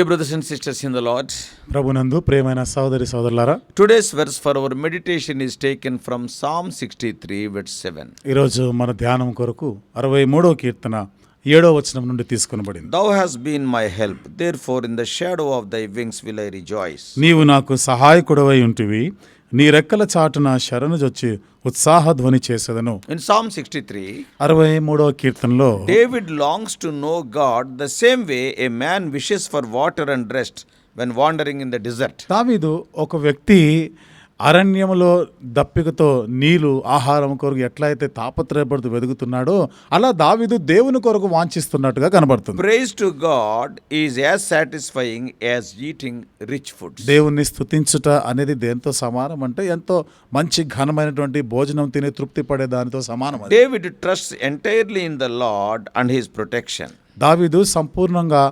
Dear brothers and sisters in the lord ప్రభునందు ప్రేమైన సోదరి సోదరులారా today's verse for our meditation is taken from psalm sixty three with seven రోజు మన ధ్యానం కొరకు అరవై మూడో కీర్తన ఏడో వచనం నుండి తీసుకొనబడింది. Thou hast been my help there in the shadow of thy wings will I rejoice నీవు నాకు సహాయకుడవై ఉంటివి నీ రెక్కల చాటున శరణజొచ్చి ఉత్సాహ ధ్వని చేసేదను. ఇన్ సిక్స్టీ త్రీ అరవై మూడవ కీర్తనలో David longs to know the same way a man for water and rest when wandering in the desert ఒక వ్యక్తి అరణ్యములో దప్పికతో నీళ్ళు ఆహారం కొరకు ఎట్లయితే తాపత్రయపడుతూ వెతుకుతున్నాడో అలా దావీదు దేవుని కొరకు వాంఛిస్తున్నట్టుగా కనబడుతుంది Praise to God is as satisfying as eating rich foods. దేవుణ్ణి స్తుతించుట అనేది దేంతో సమానం అంటే ఎంతో మంచి ఘనమైనటువంటి భోజనం తిని తృప్తి పడే దానితో సమానం. David trusts entirely in the Lord and his protection. దావీదు సంపూర్ణంగా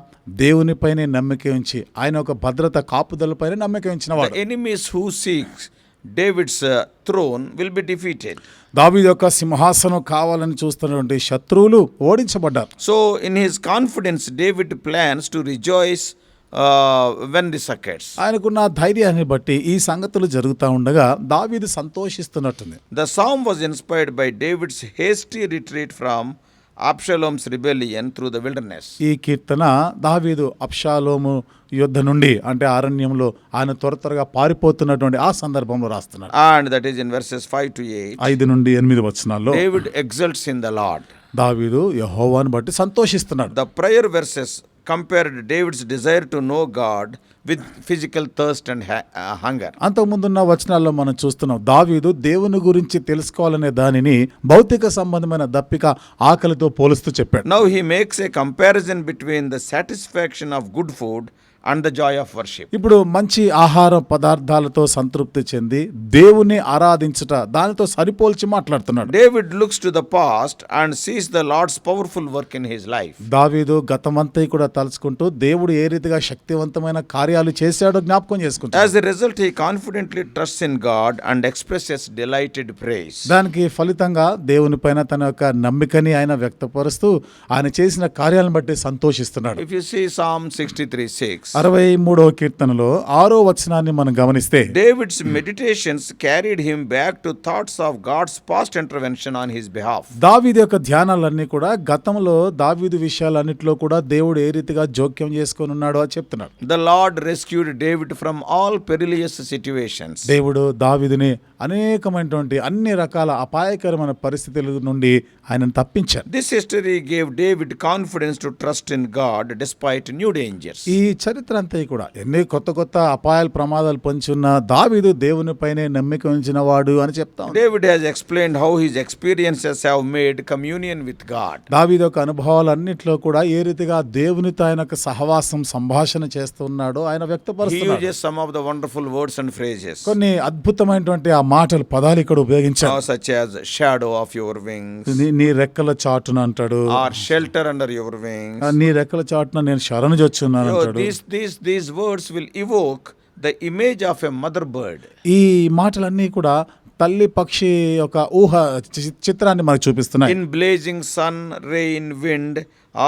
దేవునిపైనే నమ్మిక ఉంచి ఆయన ఒక భద్రత కాపుదలపైన నమ్మిక ఉంచిన వాడు enemies who seeks David's uh, throne will be defeated. దావీదు యొక్క సింహాసనం కావాలని చూస్తున్నటువంటి శత్రువులు ఓడించబడ్డారు So, in his confidence, David plans to rejoice uh, when this occurs. ఆయనకున్న ధైర్యాన్ని బట్టి ఈ సంగతులు జరుగుతూ ఉండగా దావీదు సంతోషిస్తున్నట్టుంది The psalm was inspired by David's hasty retreat from Absalom's rebellion through the wilderness. ఈ కీర్తన దావీదు అప్షాలోము యుద్ధ నుండి అంటే అరణ్యంలో ఆయన త్వర త్వరగా పారిపోతున్నటువంటి ఆ సందర్భంలో రాస్తున్నాడు. And that is in verses five to eight ఐదు నుండి ఎనిమిది వచ్చినాల్లో David exalts in the lord దావీదు యహోవాన్ బట్టి సంతోషిస్తున్నాడు. The prayer verses compared David's desire to know God with physical thirst and hunger అంతకుముందున్న వచనాల్లో మనం చూస్తున్నాం దావీదు దేవుని గురించి తెలుసుకోవాలనే దానిని భౌతిక సంబంధమైన దప్పిక ఆకలితో పోలుస్తూ చెప్పాడు. Now he makes a comparison between the satisfaction of good food and the joy of worship ఇప్పుడు మంచి ఆహార పదార్థాలతో సంతృప్తి చెంది దేవుని ఆరాధించట దానితో సరిపోల్చి మాట్లాడుతున్నాడు. David looks to the past and sees the lord's powerful work in his life దావీదు గతమంతా కూడా తలుచుకుంటూ దేవుడు ఏ రీతిగా శక్తివంతమైన కార్యాలు చేశాడో జ్ఞాపకం చేసుకుంటా as a result he confidently trust in God and expresses delighted praise దానికి ఫలితంగా దేవుని పైన తన యొక్క నమ్మకని ఆయన వ్యక్తపరుస్తూ ఆయన చేసిన కార్యాలను బట్టి సంతోషిస్తున్నాడు. If you see psalm sixty three six అరవై మూడో కీర్తనలో ఆరో వచనాన్ని మనం గమనిస్తే David's meditations carried him back to thoughts of God's past intervention on his behalf దావీద్ యొక్క ధ్యానాలన్నీ కూడా గతంలో దావీదు విషయాలన్నిటిలో కూడా దేవుడు ఏ రీతిగా జోక్యం చేసుకుని ఉన్నాడు అని చెప్తున్నాడు the lord rescued David from all perilous situations దేవుడు దావీదుని అనేకమైనటువంటి అన్ని రకాల అపాయకరమైన పరిస్థితుల నుండి ఆయనను తప్పించాడు This history gave David confidence to trust in God despite new dangers. ఈ చరిత్ర అంతా కూడా ఎన్ని కొత్త కొత్త అపాయాలు ప్రమాదాలు పొంచి ఉన్న దావీదు దేవునిపైనే నమ్మిక ఉంచిన వాడు అని చెప్తాం David has explained how his experiences have made communion with God. దావీదు యొక్క అనుభవాలన్నింటిలో కూడా ఏ రీతిగా దేవునితో ఆయన సహవాసం సంభాషణ చేస్తున్నాడో ఆయన He వ్యక్తపరుస్తున్నాడు uses some of the wonderful words and phrases, కొన్ని అద్భుతమైనటువంటి ఆ మాటలు పదాలు ఇక్కడ ఉపయోగించాడో ఆఫ్ యువర్ వింగ్స్ నీ రెక్కల చాటున అంటాడు. Our shelter under your wings నీ రెక్కల చాటున నేను శరణు చొచ్చున్నాను words will evoke the image of a mother bird ఈ మాటలన్నీ కూడా తల్లి పక్షి యొక్క ఊహ చిత్రాన్ని మనకు చూపిస్తున్నాయి. In blazing sun rain wind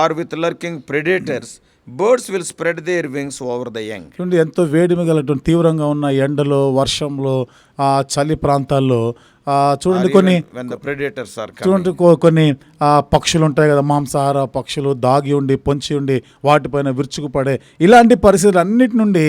or with lurking predators birds will spread their wings over the young ఎంతో వేడిమి తీవ్రంగా ఉన్న ఎండలో వర్షంలో ఆ చలి ప్రాంతాల్లో చూడండి కొన్ని. చూడండి కొన్ని పక్షులు ఉంటాయి కదా మాంసాహార పక్షులు దాగి ఉండి పొంచి ఉండి వాటిపైన విరుచుకుపడే ఇలాంటి పరిస్థితులు అన్నిటి నుండి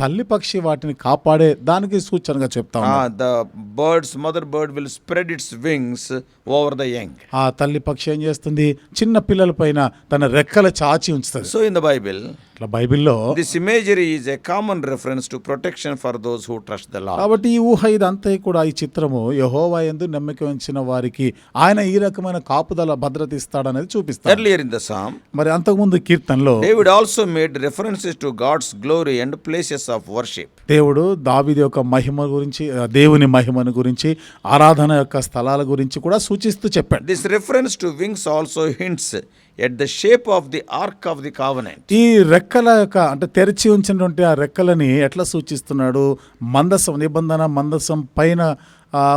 తల్లి పక్షి వాటిని కాపాడే దానికి సూచనగా చెప్తా the bird's mother bird will spread its wings over the young. ఆ తల్లి పక్షి ఏం చేస్తుంది చిన్న పిల్లల పైన తన రెక్కల చాచి ఉంచుతుంది So in the Bible, బైబిల్లో this imagery is a common reference to protection for those who trust the కాబట్టి ఈ ఊహ ఇదంతా కూడా ఈ చిత్రము యహోవా ఎందు నమ్మిక వారికి ఆయన ఈ రకమైన కాపుదల భద్రత ఇస్తాడనేది చూపిస్తారు ఎర్లియర్ ఇన్ ద సామ్ మరి అంతకుముందు కీర్తనలో దేవుడ్ also made references to God's glory and places of worship దేవుడు దావిది యొక్క మహిమ గురించి దేవుని మహిమను గురించి ఆరాధన యొక్క స్థలాల గురించి కూడా సూచిస్తూ చెప్పాడు. This reference to wings also hints at the shape of the ark of the covenant. ఈ రెక్కల యొక్క అంటే తెరిచి ఉంచినటువంటి ఆ రెక్కలని ఎట్లా సూచిస్తున్నాడు మందసం నిబంధన మందసం పైన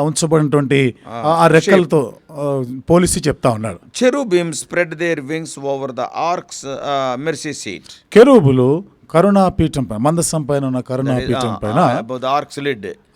ఉంచబడినటువంటి ఆ- రెక్కలతో పోలిసి చెప్తా ఉన్నాడు spread their wings over the ark's uh, mercy seat. కెరూబులు కరుణాపీఠం పైన మందసం పైన ఉన్న కరుణాపీఠం పైన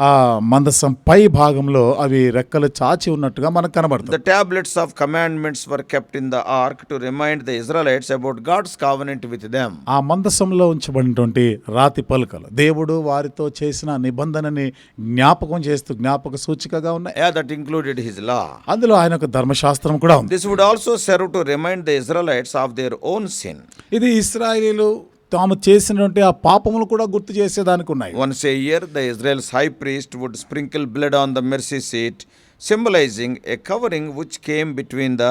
ఆ మందసం పై భాగంలో అవి రెక్కలు చాచి ఉన్నట్టుగా మనకు కనబడుతుంది. Tablets of commandments were kept in the ark to remind the Israelites about God's covenant with them ఆ మందసంలో ఉంచబడినటువంటి రాతి పలుకలు దేవుడు వారితో చేసిన నిబంధనని జ్ఞాపకం చేస్తూ జ్ఞాపక సూచికగా ఉన్న దట్ ఇంక్లూడెడ్ హిజ్ లా అందులో ఆయన ఒక ధర్మశాస్త్రం కూడా ఉంది. Would also serve to remind the Israelites of their own sin ఇది ఇస్రాయిలీలు తాము చేసినటువంటి ఆ పాపములు కూడా గుర్తు చేసేదానికి ఉన్నాయి. Once a year the Israel high priest would sprinkle blood on the mercy seat symbolising a covering which came between the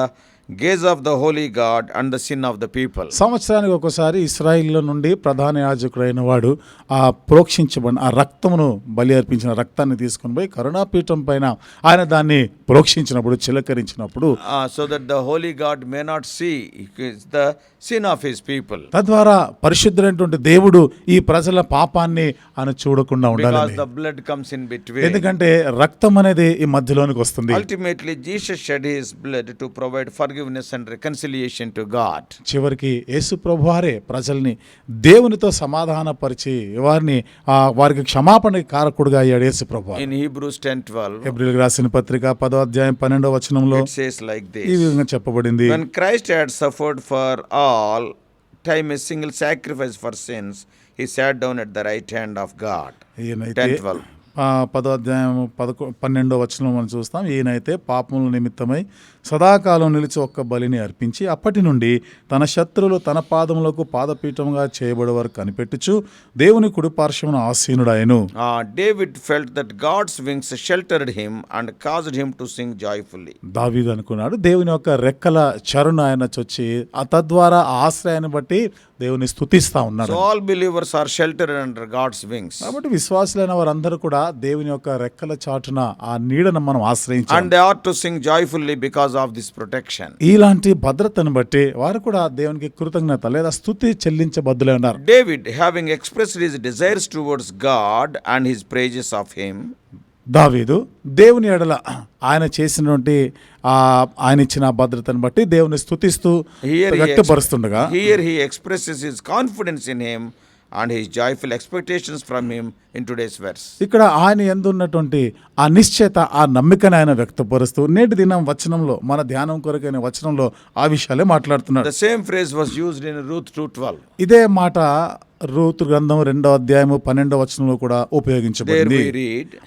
gaze of the holy God and the sin of the people. సంవత్సరానికి ఒకసారి ఇస్రాయిల్లో నుండి ప్రధాన యాజకుడైన వాడు ఆ ప్రోక్షించబడిన ఆ రక్తమును బలి అర్పించిన రక్తాన్ని తీసుకొని పోయి కరుణాపీఠం పైన ఆయన దాన్ని ప్రోక్షించినప్పుడు చిలకరించినప్పుడు so that the holy God may not see the sin of his people. తద్వారా పరిశుద్ధులైనటువంటి దేవుడు ఈ ప్రజల పాపాన్ని ఆయన చూడకుండా ఉండాలని the blood comes in between. ఎందుకంటే రక్తం అనేది ఈ మధ్యలోనికి వస్తుంది Ultimately, Jesus shed his blood to provide forgiveness and reconciliation to God చివరికి యేసు ప్రభు వారే ప్రజల్ని దేవునితో సమాధాన పరిచి వారిని వారికి క్షమాపణ కారకుడుగా అయ్యాడు యేసు ప్రభు ఇన్ హీబ్రూ స్టెంట్ ఎబ్రిల్ రాసిన పత్రిక పదో అధ్యాయం పన్నెండో వచనంలో సేస్ లైక్ దిస్ ఈ విధంగా చెప్పబడింది. When Christ had suffered for all time is single sacrifice for sins he sat down at the right hand of God పదో అధ్యాయం పదకొ పన్నెండో వచనం మనం చూస్తాం ఈయనైతే పాపముల నిమిత్తమై సదాకాలం నిలిచి ఒక్క బలిని అర్పించి అప్పటి నుండి తన శత్రువులు తన పాదములకు పాదపీఠంగా చేయబడే వరకు కనిపెట్టుచు దేవుని కుడి పార్శ్వమున ఆసీనుడాయను David felt that God's wings sheltered him and caused him to sing joyfully. దావీదు అనుకున్నాడు దేవుని యొక్క రెక్కల చరుణ ఆయన చొచ్చి ఆ తద్వారా ఆశ్రయాన్ని బట్టి దేవుని స్తుతిస్తా ఉన్నాడు all believers are sheltered under God's wings. కాబట్టి విశ్వాసులైన వారందరూ కూడా దేవుని యొక్క రెక్కల చాటున ఆ నీడను మనం ఆశ్రయించాలి And they ought to sing joyfully because of this protection ఇలాంటి భద్రతను బట్టి వారు కూడా దేవునికి కృతజ్ఞత లేదా స్థుతి చెల్లించబద్దులే ఉన్నారు. David having express his desires towards God and his praises of him దావీదు దేవుని ఎడల ఆయన చేసినటువంటి ఆయన ఇచ్చిన భద్రతను బట్టి దేవుని స్థుతిస్తూ వ్యక్తపరుస్తుండగా here he express his confidence in him and his joyful expectations from him in today's verse. ఇక్కడ ఆయన ఎందున్నటువంటి ఆ నిశ్చయత ఆ నమ్మికను ఆయన వ్యక్తపరుస్తూ నేటి దినం వచనంలో మన ధ్యానం కొరకైన వచనంలో ఆ విషయాలే మాట్లాడుతున్నాడు The same phrase was used in Ruth 2:12. ఇదే మాట రూతు గ్రంథం రెండో అధ్యాయము పన్నెండో వచనంలో కూడా ఉపయోగించబడింది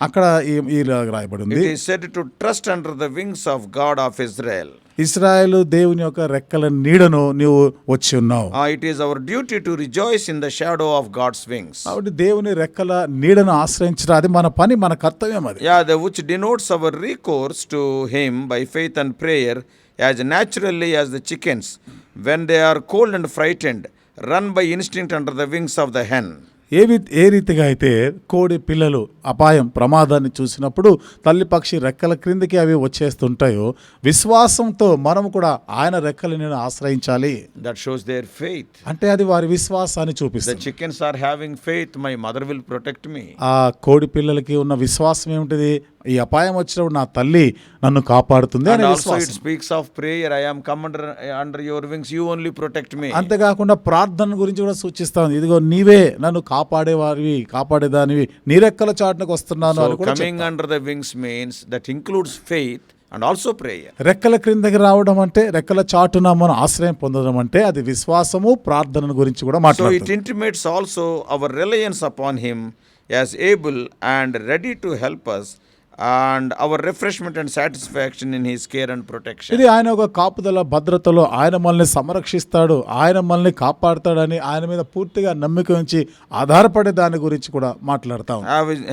అక్కడ ఈ- ఇలా రాయబడి it ఉంది is said to trust under the wings ఇస్రాయల్ దేవుని యొక్క రెక్కల నీడను నీవు వచ్చి ఉన్నావు. It is our duty to rejoice in the shadow of God's wings కాబట్టి దేవుని రెక్కల నీడను ఆశ్రయించడం అది మన పని మన కర్తవ్యం అది. Yeah the which denotes our recourse to him by faith and prayer as naturally as the chickens when they are cold and frightened run by instinct under the wings of the hen ఏ వి- ఏ రీతిగా అయితే కోడి పిల్లలు అపాయం ప్రమాదాన్ని చూసినప్పుడు తల్లి పక్షి రెక్కల క్రిందికి అవి వచ్చేస్తుంటాయో విశ్వాసంతో మనం కూడా ఆయన రెక్కల నీడను ఆశ్రయించాలి That shows their faith. అంటే అది వారి విశ్వాసాన్ని చూపిస్తుంది chickens are having faith, my mother will protect me. ఆ కోడి పిల్లలకి ఉన్న విశ్వాసం ఏమిటిది ఈ అపాయం వచ్చినప్పుడు నా తల్లి నన్ను కాపాడుతుంది అని it speaks of prayer I'm commander under your wings you only protect me అంతేకాకుండా ప్రార్థన గురించి కూడా సూచిస్తాను. ఇదిగో నీవే నన్ను కాపాడేవారివి కాపాడేదానివి. నీరెక్కల చాటునకు వస్తున్నాను coming under the wings means that includes faith and also prayer రెక్కల క్రిందకి రావడం అంటే రెక్కల చాటున మనం ఆశ్రయం పొందడం అంటే అది విశ్వాసము ప్రార్థన గురించి కూడా మాట్లాడుతుంది. It intimates also our reliance upon him as able and ready to help us and our refreshment and satisfaction in his care and protection ఇది ఆయన ఒక కాపుదల భద్రతలో ఆయన మనల్ని సంరక్షిస్తాడు ఆయన మనల్ని కాపాడతాడని ఆయన మీద పూర్తిగా నమ్మిక ఉంచి ఆధారపడే దాని గురించి కూడా మాట్లాడతాం.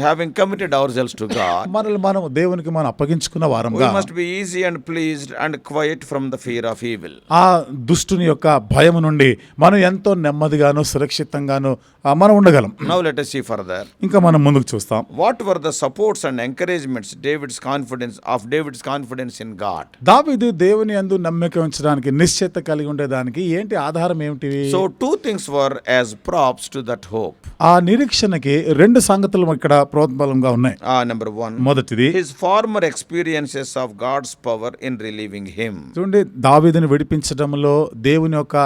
Having committed our selves to God మనల్ని మనం దేవునికి మనం అప్పగించుకున్న వారం గా must be easy and pleased and quiet from the fear of evil ఆ దుష్టుని యొక్క భయం నుండి మనం ఎంతో నెమ్మదిగాను సురక్షితంగాను మనం ఉండగలం. నౌ లెట్ సీ ఫర్దర్ ఇంకా మనం ముందుకు చూస్తాం. What were the supports and encourage statements David's confidence of David's confidence in God దావిదు దేవుని అందు నమ్మకం ఉంచడానికి నిశ్చిత కలిగి ఉండేదానికి ఏంటి ఆధారం ఏమిటి? So two things were as props to that hope ఆ నిరీక్షణకి రెండు సంగతులు ఇక్కడ ప్రోత్బలంగా ఉన్నాయి. ఆ నెంబర్ వన్ మొదటిది his former experiences of God's power in relieving him చూడండి దావిదుని విడిపించడంలో దేవుని యొక్క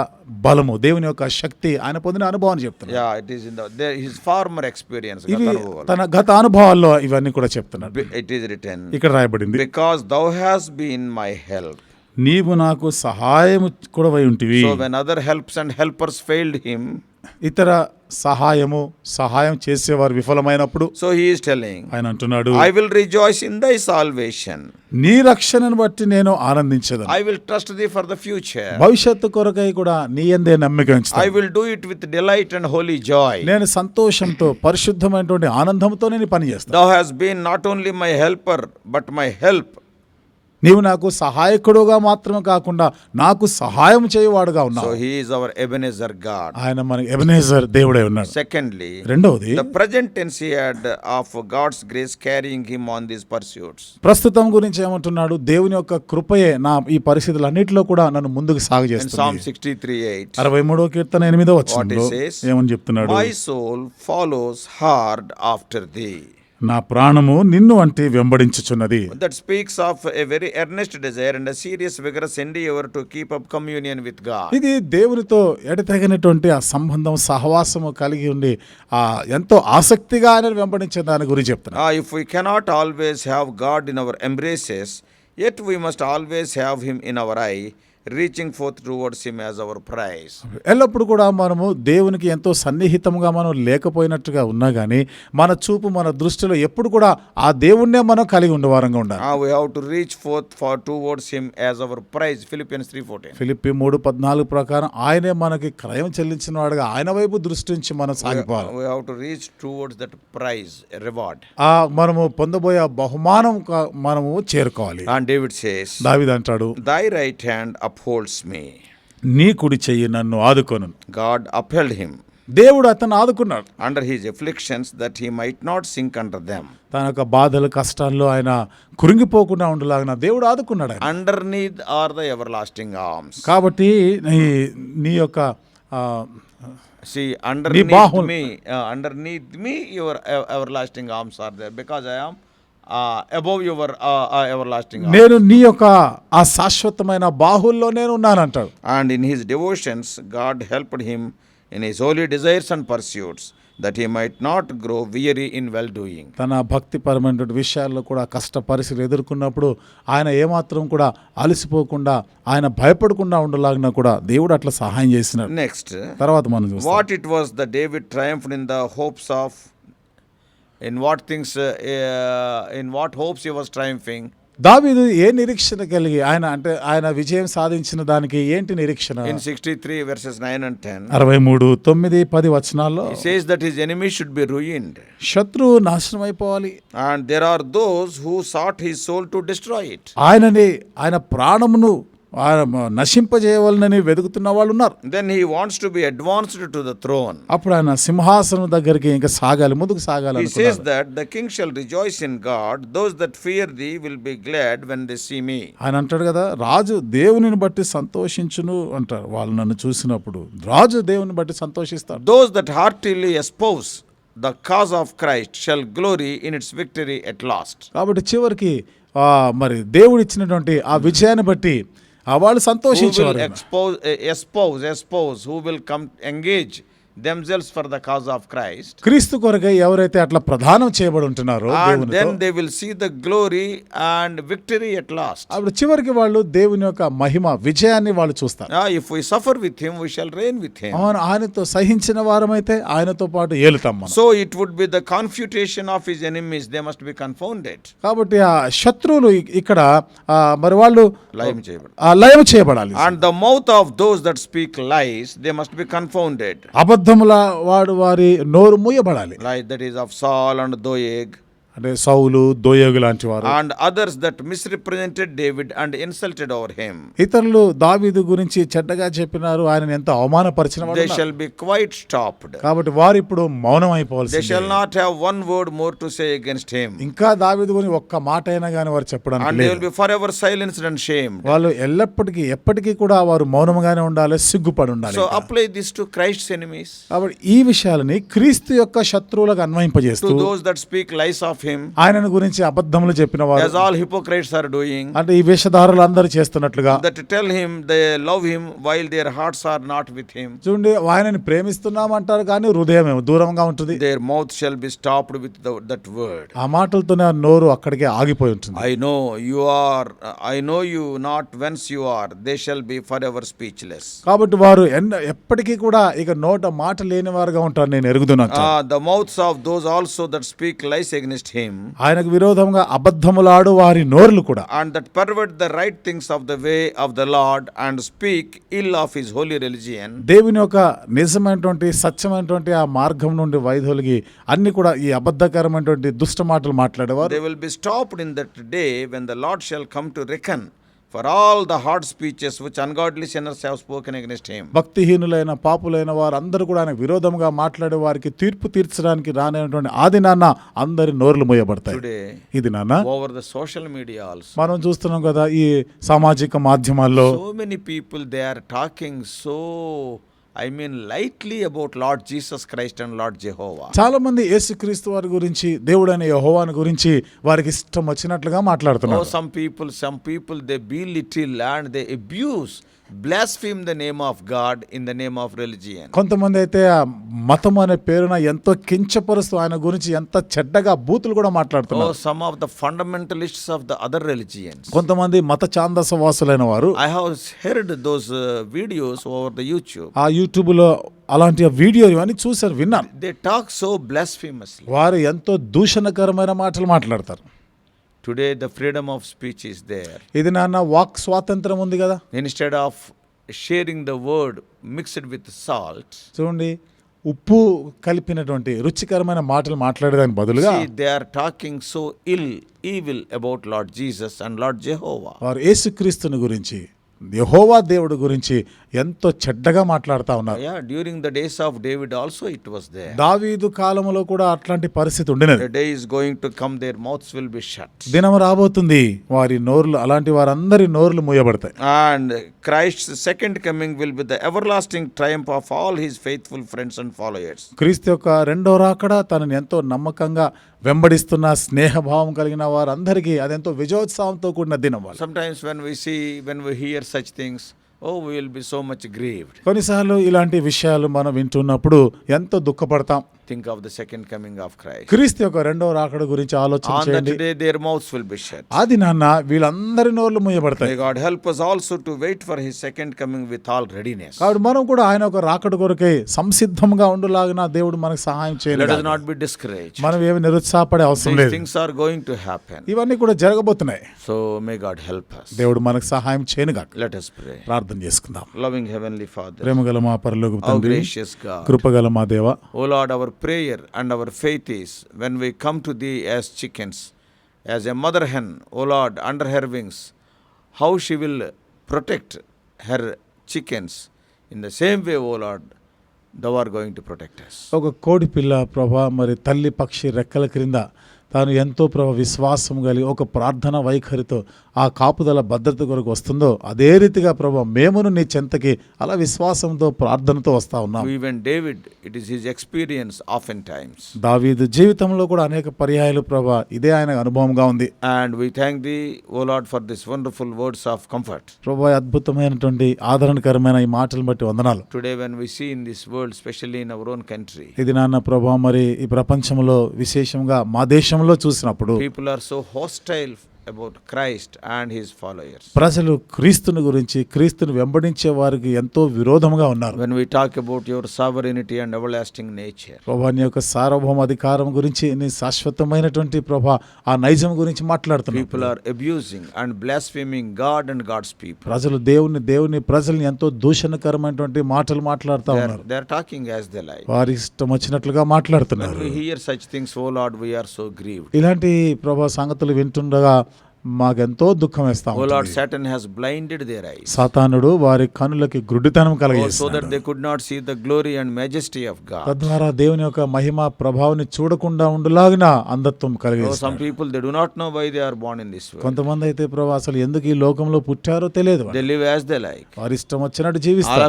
బలము దేవుని యొక్క శక్తి ఆయన పొందిన అనుభవాన్ని చెప్తున్నారు ఫార్మర్ ఎక్స్పీరియన్స్ తన గత అనుభవాల్లో ఇవన్నీ కూడా చెప్తున్నారు It is written, ఇక్కడ రాయబడింది because thou hast been my help. నీవు నాకు సహాయం కూడా ఉంటివి So when other helps and helpers failed him, ఇతర సహాయము సహాయం చేసేవారు విఫలమైనప్పుడు సో హీ ఈస్ ఆయన అంటున్నాడు I will rejoice in thy salvation నీ రక్షణను బట్టి నేను ఆనందించదు I will trust thee for the future భవిష్యత్తు కొరకై కూడా నీ ఎందే నమ్మిక ఉంచు I will do it with delight and holy joy నేను సంతోషంతో పరిశుద్ధమైనటువంటి ఆనందంతో నేను పని చేస్తాను. Thou hast been not only my helper but my help నీవు నాకు సహాయకుడుగా మాత్రమే కాకుండా నాకు సహాయం చేయవాడుగా ఉన్నావు. సో అవర్ ఎబెనేజర్ గాడ్ ఆయన మన ఎబెనేజర్ దేవుడే ఉన్నాడు. సెకండ్లీ రెండవది the present of God's grace carrying him on this pursuits ప్రస్తుతం గురించి ఏమంటున్నాడు? దేవుని యొక్క కృపయే నా ఈ పరిస్థితులన్నిటిలో కూడా నన్ను ముందుకు సాగు చేస్తుంది సామ్ 638 అరవై మూడో కీర్తన ఎనిమిదో ఏమని చెప్తున్నాడు? My soul follows hard after thee నా ప్రాణము నిన్ను అంటే వెంబడించుచున్నది. That speaks of a very earnest desire and serious vigour endeavour to keep up communion విత్గా ఇది దేవునితో ఎడతగినటువంటి ఆ సంబంధం సహవాసము కలిగి ఉండి ఆ ఎంతో ఆసక్తిగా ఆయన వెంబడించే దాని గురించి చెప్తున్నా if we cannot always have God in our embraces yet we must always have him in our eye reaching forth towards him as our prize ఎల్లప్పుడు కూడా మనము దేవునికి ఎంతో సన్నిహితంగా మనం లేకపోయినట్టుగా ఉన్నా కానీ మన చూపు మన దృష్టిలో ఎప్పుడు కూడా ఆ దేవుణ్ణే మనం కలిగి ఉండే వారంగా ఉండాలి. We have to reach forth for towards him as our prize Philippians three forty Philippi మూడు పద్నాలుగు ప్రకారం ఆయనే మనకి క్రయం చెల్లించిన వాడుగా ఆయన వైపు దృష్టించి మనం సాగిపోవాలి. We have reach towards that prize reward ఆ మనము పొందబోయే బహుమానం మనము చేరుకోవాలి. అండ్ డేవిడ్ సేస్ దావిద్ అంటాడు thy right hand up upholds me. నీ కుడి చెయ్యి నన్ను ఆదుకొను God upheld him దేవుడు అతను ఆదుకున్నాడు under his afflictions that he might not sink under them. తన యొక్క బాధలు కష్టాల్లో ఆయన కురింగిపోకుండా ఉండలాగిన దేవుడు ఆదుకున్నాడు ఆయన Underneath are the everlasting arms. కాబట్టి నీ నీ యొక్క ఆ, See, underneath bahul- me, uh, underneath me, your uh, everlasting arms are there because Uh, uh, uh, everlasting arms. నేను నీ యొక్క ఆ శాశ్వతమైన బాహుల్లో నేను ఉన్నానంటాడు And in his devotions, God helped him in his holy desires and pursuits, that he might not grow weary in well doing. తన భక్తిపరమైనటువంటి విషయాల్లో కూడా కష్ట పరిస్థితులు ఎదుర్కొన్నప్పుడు ఆయన ఏమాత్రం కూడా అలసిపోకుండా ఆయన భయపడకుండా ఉండలాగినా కూడా దేవుడు అట్లా సహాయం చేసినాడు Next, తర్వాత మనం చూస్తాం what it was that David triumphed in the hopes in what things in what hopes you was triumphing దావీదు ఏ నిరీక్షణ కలిగి ఆయన అంటే ఆయన విజయం సాధించిన దానికి ఏంటి నిరీక్షణ? In sixty three verses nine and ten అరవై మూడు తొమ్మిది పది వచనాల్లో says that his enemy be ruined శత్రువు నాశనం అయిపోవాలి. And there are those who sought he soul to destroy it ఆయన ప్రాణమును నశింపజేయవలనని వెతుకుతున్న వాళ్ళు ఉన్నారు then he wants to be advanced to the throne అప్పుడు ఆయన సింహాసనం దగ్గరికి ఇంకా సాగాలి ముందుకు సాగాలి he says that the king shall rejoice in God those that fear thee will be glad when they see me ఆయన అంటాడు కదా రాజు దేవునిని బట్టి సంతోషించును అంటారు. వాళ్ళు నన్ను చూసినప్పుడు రాజు దేవుని బట్టి సంతోషిస్తారు. Those that heartily espouse the cause of Christ shall glory in its victory at last కాబట్టి చివరికి మరి దేవుడు ఇచ్చినటువంటి ఆ విజయాన్ని బట్టి వాళ్ళు Who will సంతోషించేవారు expose, eh, espouse, espouse, who will come themselves for the cause of Christ. క్రీస్తు కొరకై ఎవరైతే అట్లా ప్రధానం చేయబడి ఉంటున్నారో then they will see the glory and victory at last. అప్పుడు చివరికి వాళ్ళు దేవుని యొక్క మహిమ విజయాన్ని వాళ్ళు చూస్తారు Ah, if we suffer with him, we shall reign with him. అవును ఆయనతో సహించిన వారమైతే ఆయనతో పాటు ఏలుతాం So it would be the confutation of his enemies, they must be confounded. కాబట్టి ఆ శత్రువులు ఇక్కడ మరి వాళ్ళు లయం చేయబడు. ఆ, లయం చేయబడాలి And the mouth of those that speak lies, they must be confounded. అబద్ధముల వాడు వారి నోరు మూయబడాలి like that is of Saul and Doeg అంటే సౌలు దోయోగి లాంటి వారు. And others that miss misrepresented David and insulted our him ఇతరులు దావీదు గురించి చెడ్డగా చెప్పినారు ఆయన ఎంత అవమానపరిచిన they shall be quite stopped కాబట్టి వారు ఇప్పుడు మౌనం అయిపోవాలి they not have one word more to say against him ఇంకా దావీదు గురించి ఒక్క మాట అయినా గానీ వారు చెప్పడం లేదు. అండ్ అండ్ షేమ్ వాళ్ళు ఎల్లప్పటికీ ఎప్పటికీ కూడా వారు మౌనంగానే ఉండాలి సిగ్గుపడి ఉండాలి so apply this to Christ enemies ఈ విషయాలని క్రీస్తు యొక్క శత్రువులకు అన్వయింపజేస్తూ దట్ స్పీక్ లైస్ ఆఫ్ ఆయనను గురించి అబద్ధములు చెప్పిన వారు ఆల్ హిపోక్రేట్స్ ఆర్ డూయింగ్ అంటే ఈ వేషధారులందరూ చేస్తున్నట్లుగా. That tell him they love him while their hearts are not with him చూడండి ఆయనని ప్రేమిస్తున్నాం అంటారు కానీ హృదయం దూరంగా ఉంటుంది. Mouth shall be stopped with that word ఆ మాటలతోనే నోరు అక్కడికే ఆగిపోయి ఉంటుంది. I know or I not whence you are they shall be forever speechless కాబట్టి వారు ఎప్పటికీ కూడా ఇక నోట మాట లేని ఉంటారు నేను ఎరుగుతున్నాను the mouths of those also that speak lies against against ఆయనకు విరోధంగా అబద్ధములాడు వారి నోర్లు కూడా. And that pervert the right things of the way of the Lord and speak ill of his holy religion దేవుని యొక్క నిజమైనటువంటి సత్యమైనటువంటి ఆ మార్గం నుండి వైధోలిగి అన్ని కూడా ఈ అబద్ధకరమైనటువంటి దుష్ట మాటలు మాట్లాడేవారు. They will be stopped in that day when the Lord shall come to reckon for all the hard speeches which ungodly sinners have spoken against him భక్తిహీనులైన పాపులైన వారందరూ కూడా ఆయన విరోధంగా మాట్లాడే వారికి తీర్పు తీర్చడానికి రానటువంటి ఆది నాన్న అందరి నోర్లు మోయబడతాయి. ఇది నాన్న ఓవర్ ద సోషల్ మీడియా మనం చూస్తున్నాం కదా ఈ సామాజిక మాధ్యమాల్లో so many people they are talking so I mean lightly about Lord Jesus Christ and Lord Jehovah. చాలా మంది యేసు క్రీస్తు వారి గురించి దేవుడు అనే యహోవాని గురించి వారికి ఇష్టం వచ్చినట్లుగా మాట్లాడుతున్నారు. Some people some people they belittle they abuse blaspheme the name of God in the name of religion కొంతమంది అయితే ఆ మతం అనే పేరున ఎంతో కించపరుస్తూ ఆయన గురించి ఎంత చెడ్డగా బూతులు కూడా మాట్లాడుతున్నారు. Some of the fundamentalists of the other religion కొంతమంది మత చాందస వాసులైన వారు I have heard those videos over the YouTube ఆ యూట్యూబ్లో అలాంటి వీడియో ఇవన్నీ చూసారు విన్నాను. దే టాక్ సో బ్లాస్ఫీమస్ వారు ఎంతో దూషణకరమైన మాటలు మాట్లాడతారు. Today the freedom of speech is there ఇది నాన్న వాక్ స్వాతంత్రం ఉంది కదా. Instead of sharing the word mixed with salt చూడండి ఉప్పు కలిపినటువంటి రుచికరమైన మాటలు మాట్లాడేదానికి బదులుగా they are talking so ill evil about Lord Jesus and Lord Jehovah వారు యేసుక్రీస్తుని గురించి యహోవా దేవుడు గురించి ఎంతో చెడ్డగా మాట్లాడుతూ ఉన్నారు. During the days of David also it was they దావీదు కాలంలో కూడా అట్లాంటి పరిస్థితి ఉండినది day is going to come their mouths will be shut దినం రాబోతుంది. వారి నోర్లు అలాంటి వారందరి నోర్లు మూయబడతాయి. And Christ second coming will be the everlasting triumph of all his faithful friends and followers క్రీస్తు యొక్క రెండో రాకడ తనని ఎంతో నమ్మకంగా వెంబడిస్తున్న స్నేహభావం కలిగిన వారందరికీ అదెంతో విజయోత్సవంతో కూడిన దినం sometimes when we see when we hear such things oh will be so much grieved కొన్నిసార్లు ఇలాంటి విషయాలు మనం వింటున్నప్పుడు ఎంతో దుఃఖపడతాం. Think of the second coming of Christ. క్రీస్తు యొక్క రెండో రాకడ గురించి ఆలోచన చేయండి day, their mouths will be shut. అది నాన్న వీళ్ళందరి నోర్లు మూయబడతాయి God help us also to wait for his second coming with all readiness. కాబట్టి మనం కూడా ఆయన ఒక రాకడ కొరకై సంసిద్ధంగా ఉండులాగిన దేవుడు మనకు సహాయం Let us చేయలేదు not be discouraged. మనం ఏమి నిరుత్సాహపడే అవసరం లేదు things are going to happen. ఇవన్నీ కూడా జరగబోతున్నాయి So may God help us. దేవుడు మనకు సహాయం చేయనుగాక Let us pray. ప్రార్థన చేసుకుందాం Loving Heavenly Father, ప్రేమగల మా పరలోక our తండ్రి gracious God. కృపగల మా దేవ O Lord, our prayer and our faith is when we come to Thee as chickens, as a mother hen, O Lord, under her wings, how she will protect her chickens. In the same way, O Lord, Thou art going to protect us. ఒక కోడి పిల్ల ప్రభా మరి తల్లి పక్షి రెక్కల క్రింద తాను ఎంతో ప్రభ విశ్వాసం కలిగి ఒక ప్రార్థన వైఖరితో ఆ కాపుదల భద్రత కొరకు వస్తుందో అదే రీతిగా ప్రభా మేమును నీ చెంతకి అలా విశ్వాసంతో ప్రార్థనతో వస్తా ఉన్నాం. David it is his experience of in times దావీదు జీవితంలో కూడా అనేక పర్యాయాలు ప్రభా ఇదే ఆయన అనుభవంగా ఉంది. And we thank thee O Lord for this wonderful words of comfort ప్రభా అద్భుతమైనటువంటి ఆదరణకరమైన ఈ మాటలు బట్టి వందనాలు. Today when we see in this world specially in our own country ఇది నాన్న ప్రభా మరి ఈ ప్రపంచంలో విశేషంగా మా దేశంలో చూసినప్పుడు people are so hostile about Christ and his followers ప్రజలు క్రీస్తుని గురించి క్రీస్తుని వెంబడించే వారికి ఎంతో విరోధంగా ఉన్నారు. When we talk about your sovereignty and everlasting nature ప్రభాని యొక్క సార్వభౌమ అధికారం గురించి నీ శాశ్వతమైనటువంటి ప్రభా ఆ నైజం గురించి మాట్లాడుతున్నారు people are abusing and blaspheming God and God's people ప్రజలు దేవుని దేవుని ప్రజల్ని ఎంతో దూషణకరమైనటువంటి మాటలు మాట్లాడుతూ ఉన్నారు. They are talking as they like వారి ఇష్టం వచ్చినట్లుగా మాట్లాడుతున్నారు. Hear such things O Lord we are so grieved ఇలాంటి ప్రభా సంగతులు వింటుండగా మాకెంతో దుఃఖం వేస్తాం సాతానుడు వారి కనులకి గ్రుడితనం కలిగేస్తాడు తద్వారా దేవుని యొక్క మహిమ ప్రభావాన్ని చూడకుండా ఉండలాగిన అందత్వం కలిగేస్తాడు కొంతమంది అయితే ప్రభా అసలు ఎందుకు ఈ లోకంలో పుట్టారో తెలియదు వారి ఇష్టం వచ్చినట్టు జీవిస్తారు.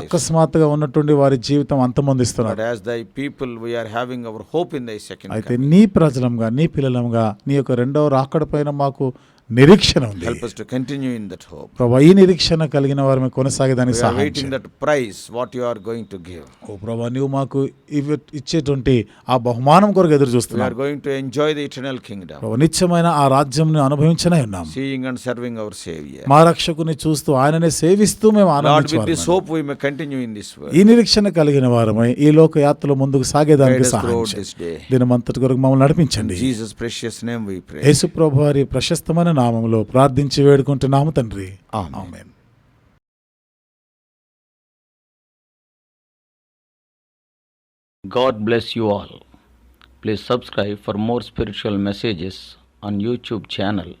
అకస్మాత్తుగా ఉన్నటువంటి వారి జీవితం అంతమందిస్తున్నాడు. Thy people we are having our hope in thy second అయితే నీ ప్రజలంగా నీ పిల్లలంగా నీ యొక్క రెండవ రాకడపైన మాకు నిరీక్షణ ఉంది. Help to continue in that hope ప్రభువా ఈ నిరీక్షణ కలిగిన వారిని కొనసాగడానికి సహాయం చేయండి. Wait that prize what you are going to give O ప్రభువా నీవు మాకు ఇచ్చేటువంటి ఆ బహుమానం కొరకు ఎదురు చూస్తున్నాం we are going to enjoy the eternal kingdom ప్రభువా నిత్యమైన ఆ రాజ్యంని అనుభవించనే ఉన్నాం. Seeing and serving our saviour మా రక్షకుని చూస్తూ ఆయననే సేవిస్తూ మేము ఆనందించాలి Lord with this hope we may continue in this work ఈ నిరీక్షణ కలిగిన వారమై ఈ లోక యాత్రలో ముందుకు సాగేదానికి సహాయం చేయండి. దినమంతటి కొరకు మమ్మల్ని నడిపించండి. Jesus precious name we pray యేసు ప్రభువారి ప్రశస్తమైన నామములో ప్రార్థించి వేడుకుంటున్నాము తండ్రి. God bless you all. Please subscribe for more spiritual messages on YouTube channel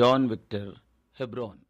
John Victor Hebron.